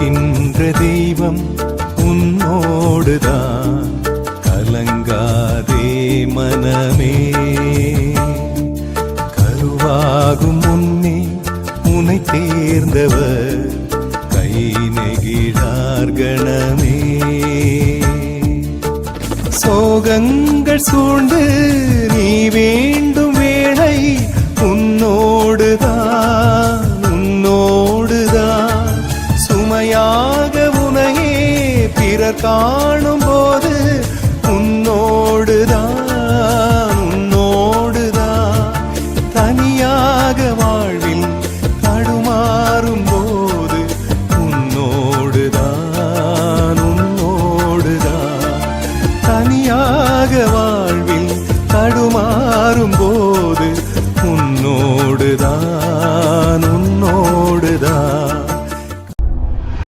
காக்கின்ற தெய்வம் உன்னோடுதான். கலங்காதே மனமே. கருவாகும் முன்னே உனை தேர்ந்தவர். கை நெகிழார் கணமே. சோகங்கள் சூழ்ந்து நீ மலையாக உனையே பிறர் காணும் போது உன்னோடுதான் உன்னோடுதான். தனியாக வாழ்வில் தடுமாறும் போது உன்னோடுதான் உன்னோடுதான். தனியாக வாழ்வில் தடுமா